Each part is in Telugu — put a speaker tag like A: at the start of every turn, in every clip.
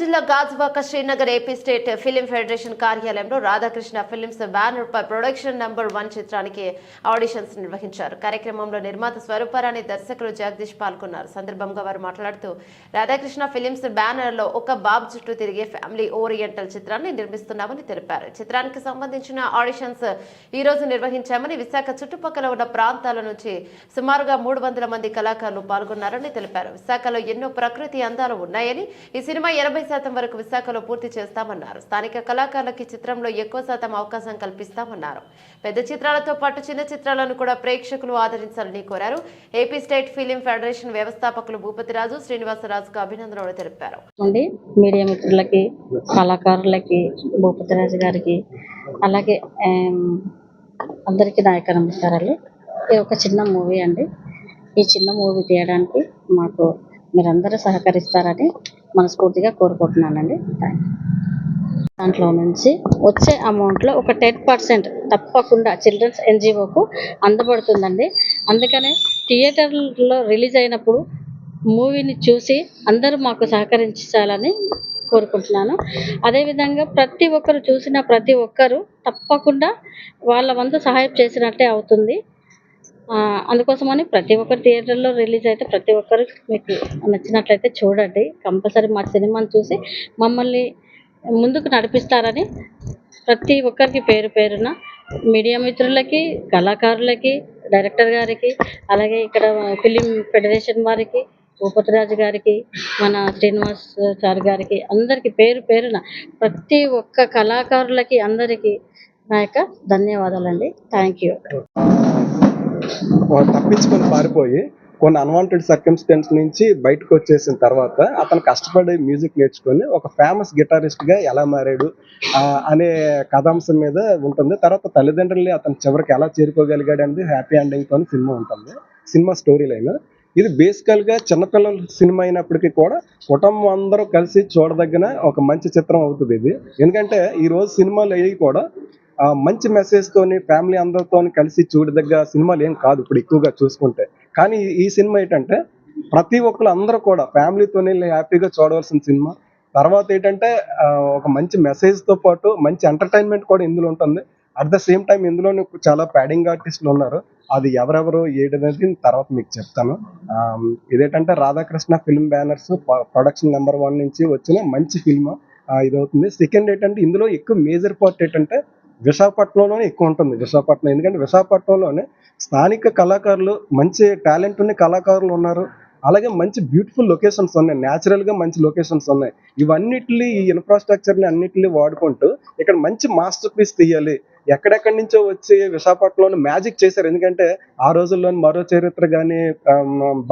A: జిల్లా Gajuwaka Srinagar AP state film federation కార్యాలయంలో రాధాకృష్ణ ఫిలిమ్స్ బ్యానర్ పై ప్రొడక్షన్ నంబర్ వన్ చిత్రానికి ఆడిషన్స్ నిర్వహించారు. కార్యక్రమంలో నిర్మాత స్వరూపరాణి దర్శకులు జగదీష్ పాల్గొన్నారు. సందర్భంగా వారు మాట్లాడుతూ రాధాకృష్ణ ఫిలిమ్స్ బ్యానర్లో ఒక బాబ్ చుట్టూ తిరిగే ఫ్యామిలీ ఓరియంటల్ చిత్రాన్ని నిర్మిస్తున్నామని తెలిపారు. చిత్రానికి సంబంధించిన ఆడిషన్స్ ఈ రోజు నిర్వహించామని విశాఖ చుట్టుపక్కల ఉన్న ప్రాంతాల నుంచి సుమారుగా మూడు వందల మంది కళాకారులు పాల్గొన్నారని తెలిపారు. విశాఖలో ఎన్నో ప్రకృతి అందాలు ఉన్నాయని ఈ సినిమా ఎనభై శాతం వరకు విశాఖలో పూర్తి చేస్తామన్నారు. స్థానిక కళాకారులకి చిత్రంలో ఎక్కువ శాతం అవకాశం కల్పిస్తామన్నారు. పెద్ద చిత్రాలతో పాటు చిన్న చిత్రాలను కూడా ప్రేక్షకులు ఆదరించాలని కోరారు. ఏపీ స్టేట్ ఫిలిం ఫెడరేషన్ వ్యవస్థాపకులు భూపతిరాజు శ్రీనివాసరాజుకు అభినందనలు తెలిపారు.
B: అండి మీడియా మిత్రులకి కళాకారులకి భూపతిరాజు గారికి అలాగే అందరికీ నా నమస్కారాలు. ఇది ఒక చిన్న మూవీ అండి. ఈ చిన్న మూవీ తీయడానికి మాకు మీరందరూ సహకరిస్తారని మనస్ఫూర్తిగా కోరుకుంటున్నానండి. థ్యాంక్ యూ దాంట్లో నుంచి వచ్చే అమౌంట్లో ఒక టెన్ పర్సెంట్ తప్పకుండా చిల్డ్రన్స్ ఎన్జిఓకు అందబడుతుందండి. అందుకనే థియేటర్లో రిలీజ్ అయినప్పుడు మూవీని చూసి అందరూ మాకు సహకరించాలని కోరుకుంటున్నాను. అదేవిధంగా ప్రతి ఒక్కరు చూసిన ప్రతి ఒక్కరు తప్పకుండా వాళ్ళ వంతు సహాయం చేసినట్టే అవుతుంది. అందుకోసమని ప్రతి ఒక్కరు థియేటర్లో రిలీజ్ అయితే ప్రతి ఒక్కరు మీకు నచ్చినట్లయితే చూడండి. కంపల్సరీ మా సినిమాని చూసి మమ్మల్ని ముందుకు నడిపిస్తారని ప్రతి ఒక్కరికి పేరు పేరున మీడియా మిత్రులకి కళాకారులకి డైరెక్టర్ గారికి అలాగే ఇక్కడ ఫిలిం ఫెడరేషన్ వారికి భూపతిరాజు గారికి మన శ్రీనివాస్ సార్ గారికి అందరికీ పేరు పేరున ప్రతి ఒక్క కళాకారులకి అందరికీ నా యొక్క ధన్యవాదాలండి. థ్యాంక్ యూ
C: తప్పించుకొని పారిపోయి కొన్ని అన్వాంటెడ్ సర్కమ్స్టెన్స్ నుంచి బయటకు వచ్చేసిన తర్వాత అతను కష్టపడి మ్యూజిక్ నేర్చుకొని ఒక ఫేమస్ గిటారిస్ట్గా ఎలా మారాడు అనే కథాంశం మీద ఉంటుంది. తర్వాత తల్లిదండ్రుల్ని అతను చివరికి ఎలా చేరుకోగలిగాడు అనేది హ్యాపీ ఎండింగ్తో సినిమా ఉంటుంది. సినిమా స్టోరీ లైన్ ఇది బేసికల్గా చిన్నపిల్లల సినిమా అయినప్పటికీ కూడా కుటుంబం అందరూ కలిసి చూడదగిన ఒక మంచి చిత్రం అవుతుంది ఇది. ఎందుకంటే ఈ రోజు సినిమాలు అవి కూడా మంచి మెసేజ్ తోని ఫ్యామిలీ అందరితో కలిసి చూడదగ్గ సినిమాలు ఏం కాదు ఇప్పుడు ఎక్కువగా చూసుకుంటే. కానీ ఈ- సినిమా ఏంటంటే ప్రతి ఒక్కరు అందరూ కూడా ఫ్యామిలీతో హ్యాపీగా చూడవలసిన సినిమా. తర్వాత ఏంటంటే ఒక మంచి మెసేజ్తో పాటు మంచి ఎంటర్టైన్మెంట్ కూడా ఇందులో ఉంటుంది. అట్ ద సేమ్ టైం ఇందులో చాలా ప్యాడింగ్ ఆర్టిస్టులు ఉన్నారు. అది ఎవరెవరు ఏదనేది తర్వాత మీకు చెప్తాను. ఇదేంటంటే Radhakrishna film banners production number one నుంచి వచ్చిన మంచి ఫిల్మ్ ఇది అవుతుంది సెకండ్ ఏంటంటే ఇందులో ఎక్కువ మేజర్ పార్ట్ ఏంటంటే విశాఖపట్నంలోనే ఎక్కువ ఉంటుంది విశాఖపట్నం. ఎందుకంటే విశాఖపట్నంలోనే స్థానిక కళాకారులు మంచి టాలెంట్ ఉన్న కళాకారులు ఉన్నారు. అలాగే మంచి బ్యూటిఫుల్ లొకేషన్స్ ఉన్నాయి. న్యాచురల్గా మంచి లొకేషన్స్ ఉన్నాయి. ఇవన్నిటిని ఈ ఇన్ఫ్రాస్ట్రక్చర్ని అన్నిటిని వాడుకుంటూ ఇక్కడ మంచి మాస్టర్ పీస్ తీయాలి. ఎక్కడెక్కడి నుంచో వచ్చి విశాఖపట్నంలో మ్యాజిక్ చేశారు. ఎందుకంటే ఆ రోజుల్లో మరో చరిత్ర కానీ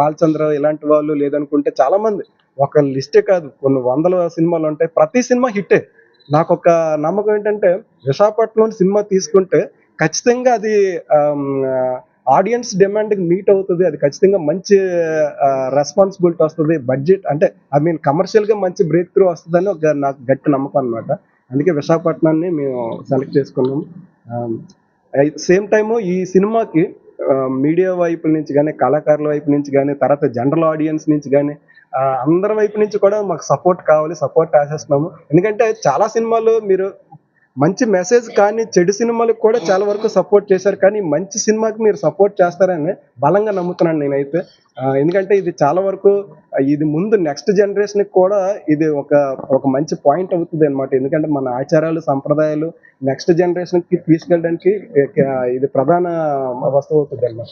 C: బాలచంద్ర ఇలాంటి వాళ్ళు లేదనుకుంటే చాలామంది ఒక లిస్టే కాదు. కొన్ని వందల సినిమాలు ఉంటాయి. ప్రతి సినిమా హిట్టే నాకు ఒక నమ్మకం ఏంటంటే విశాఖపట్నం సినిమా తీసుకుంటే ఖచ్చితంగా అది ఆడియన్స్ డిమాండ్ మీట్ అవుతుంది. అది ఖచ్చితంగా మంచి రెస్పాన్సిబిలిటీ వస్తుంది. బడ్జెట్ అంటే ఐ మీన్ కమర్షియల్గా మంచి బ్రేక్ త్రూ వస్తుందని ఒక నాకు గట్టి నమ్మకం అన్నమాట. అందుకే విశాఖపట్నాన్ని మేము సెలెక్ట్ చేసుకున్నాం. సేమ్ టైము ఈ సినిమాకి మీడియా వైపు నుంచి కానీ కళాకారుల వైపు నుంచి కానీ తర్వాత జనరల్ ఆడియన్స్ నుంచి కానీ అందరి వైపు నుంచి కూడా మాకు సపోర్ట్ కావాలి సపోర్ట్ ఆశిస్తున్నాము ఎందుకంటే చాలా సినిమాలు మీరు మంచి మెసేజ్ కానీ చెడు సినిమాలకు కూడా చాలా వరకు సపోర్ట్ చేశారు. కానీ మంచి సినిమాకి మీరు సపోర్ట్ చేస్తారని బలంగా నమ్ముతున్నాను నేనైతే. ఎందుకంటే ఇది చాలా వరకు ఇది ముందు నెక్స్ట్ జనరేషన్ కూడా ఇది ఒక ఒక మంచి పాయింట్ అవుతుంది అనమాట ఎందుకంటే మన ఆచారాలు సంప్రదాయాలు నెక్స్ట్ జనరేషన్కి తీసుకెళ్ళడానికి ఇది ప్రధాన వస్తువు అవుతుంది అనమాట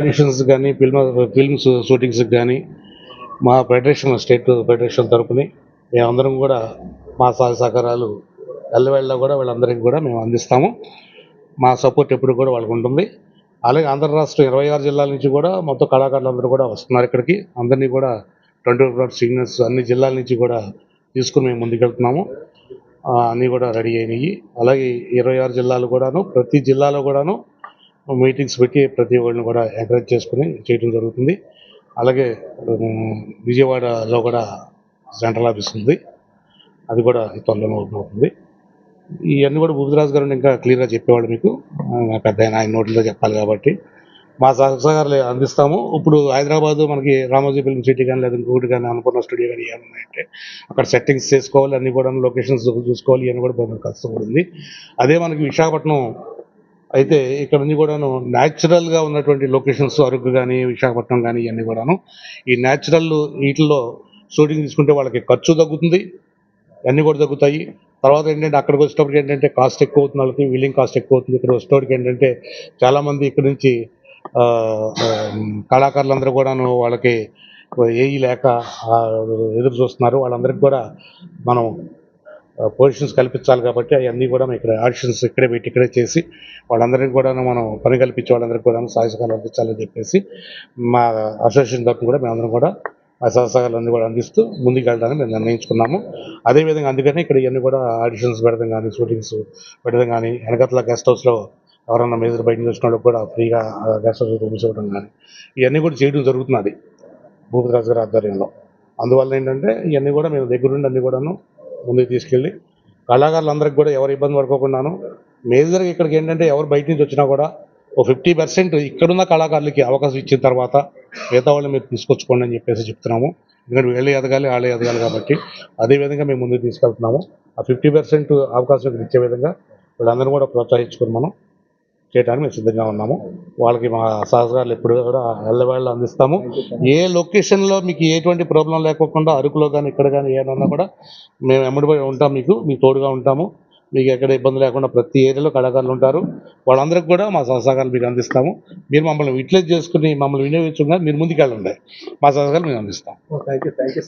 D: ఆడిషన్స్ కానీ ఫిల్మ్ ఫిల్మ్స్ షూటింగ్స్ కానీ మా ఫెడరేషన్ స్టేట్ ఫెడరేషన్ తరపుని మేమందరం కూడా మా సహాయ సహకారాలు ఎల్లవేళ్ళ కూడా వీళ్ళందరికీ కూడా మేము అందిస్తాము. మా సపోర్ట్ ఎప్పుడు కూడా వాళ్ళకు ఉంటుంది. అలాగే ఆంధ్ర రాష్ట్రం ఇరవై ఆరు జిల్లాల నుంచి కూడా మొత్తం కళాకారులందరూ కూడా వస్తున్నారు ఇక్కడికి. అందరినీ కూడా ట్వంటీ ఫోర్ సిగ్నల్స్ అన్ని జిల్లాల నుంచి కూడా తీసుకుని మేము ముందుకెళ్తున్నాము. అన్నీ కూడా రెడీ అయినాయి. అలాగే ఇరవై ఆరు జిల్లాలు కూడాను ప్రతి జిల్లాలో కూడాను మీటింగ్స్ పెట్టి ప్రతి ఒక్కరిని కూడా ఎంకరేజ్ చేసుకుని చేయడం జరుగుతుంది. అలాగే విజయవాడలో కూడా సెంట్రల్ ఆఫీస్ ఉంది. అది కూడా త్వరలోనే ఓపెన్ అవుతుంది. ఇవన్నీ కూడా భూపతిరాజు గారు ఇంకా క్లియర్గా చెప్పేవాడు మీకు. పెద్ద ఆయన ఆయన నోటిలో చెప్పాలి కాబట్టి. మా సహకారాలు అందిస్తాము. ఇప్పుడు హైదరాబాద్ మనకి రామోజీ ఫిల్మ్ సిటీ కానీ లేదా ఇంకొకటి కానీ అనుకున్న స్టూడియో కానీ ఏమైనా ఉన్నాయంటే అక్కడ సెట్టింగ్స్ చేసుకోవాలి అన్నీ కూడా లొకేషన్స్ చూసుకోవాలి ఇవన్నీ కూడా కష్టపడింది అదే మనకి విశాఖపట్నం అయితే ఇక్కడ నుంచి కూడాను న్యాచురల్గా ఉన్నటువంటి లొకేషన్స్ అరకు కానీ విశాఖపట్నం కానీ ఇవన్నీ కూడాను ఈ న్యాచురల్ వీటిల్లో షూటింగ్ తీసుకుంటే వాళ్ళకి ఖర్చు తగ్గుతుంది. అన్నీ కూడా తగ్గుతాయి. తర్వాత ఏంటంటే అక్కడికి వచ్చేటప్పటికి ఏంటంటే కాస్ట్ ఎక్కువ అవుతుంది వాళ్ళకి వీలింగ్ కాస్ట్ ఎక్కువ అవుతుంది. ఇక్కడ వచ్చేటప్పటికి ఏంటంటే చాలామంది ఇక్కడ నుంచి కళాకారులందరూ కూడాను వాళ్ళకి ఏఈ లేక ఎదురు చూస్తున్నారు. వాళ్ళందరికీ కూడా మనం పొజిషన్స్ కల్పించాలి కాబట్టి అవన్నీ కూడా మేము ఇక్కడ ఆడిషన్స్ ఇక్కడే పెట్టి ఇక్కడే చేసి వాళ్ళందరికీ కూడా మనం పని కల్పించి వాళ్ళందరికీ కూడా సహాయసహాయాలు అందించాలని చెప్పేసి మా అసోసియేషన్ తరఫున కూడా మేమందరం కూడా ఆ సహసహాయాలన్నీ కూడా అందిస్తూ ముందుకు వెళ్ళడానికి మేము నిర్ణయించుకున్నాము. అదేవిధంగా అందుకనే ఇక్కడ ఇవన్నీ కూడా ఆడిషన్స్ పెడతాం కానీ షూటింగ్స్ పెట్టడం కానీ వెనకట్ల గెస్ట్ హౌస్లో ఎవరన్నా మేజర్ బయట చూసిన వాళ్ళకి కూడా ఫ్రీగా గెస్ట్ హౌస్ రూమ్స్ ఇవ్వడం కానీ ఇవన్నీ కూడా చేయడం జరుగుతున్నది భూపతిరాజు గారి ఆధ్వర్యంలో. అందువల్ల ఏంటంటే ఇవన్నీ కూడా మేము దగ్గరుండి అన్ని కూడాను ముందుకు తీసుకెళ్ళి కళాకారులందరికీ కూడా ఎవరు ఇబ్బంది పడుకోకుండాను మేజర్గా ఇక్కడికి ఏంటంటే ఎవరు బయట నుంచి వచ్చినా కూడా ఒక ఫిఫ్టీ పర్సెంట్ ఇక్కడున్న కళాకారులకి అవకాశం ఇచ్చిన తర్వాత మిగతా వాళ్ళని మీరు తీసుకొచ్చుకోండి అని చెప్పేసి చెప్తున్నాము. ఎందుకంటే వీళ్ళు ఎదగాలి వాళ్ళే ఎదగాలి కాబట్టి అదే విధంగా మేము ముందుకు తీసుకెళ్తున్నాము. ఆ ఫిఫ్టీ పర్సెంట్ అవకాశం ఇచ్చే విధంగా వీళ్ళందరూ కూడా ప్రోత్సహించుకుని మనం చేయడానికి మేము సిద్ధంగా ఉన్నాము. వాళ్ళకి మా సహకారాలు ఎప్పుడు కూడా ఎల్లవేళ్ళు అందిస్తాము. ఏ లొకేషన్లో మీకు ఎటువంటి ప్రాబ్లం లేకోకుండా అరకులో కానీ ఇక్కడ కానీ ఏమన్నా కూడా మేము ఎమ్మడిపోయి ఉంటాం మీకు. మీకు తోడుగా ఉంటాము. మీకు ఎక్కడ ఇబ్బంది లేకుండా ప్రతి ఏరియాలో కళాకారులు ఉంటారు. వాళ్ళందరికీ కూడా మా సహకారాలు మీకు అందిస్తాము. మీరు మమ్మల్ని యూటిలైజ్ చేసుకుని మమ్మల్ని వినియోగించుకున్నా మీరు ముందుకెళ్ళండి. మా సహకారాలు మేము అందిస్తాం.
C: Thank you thank you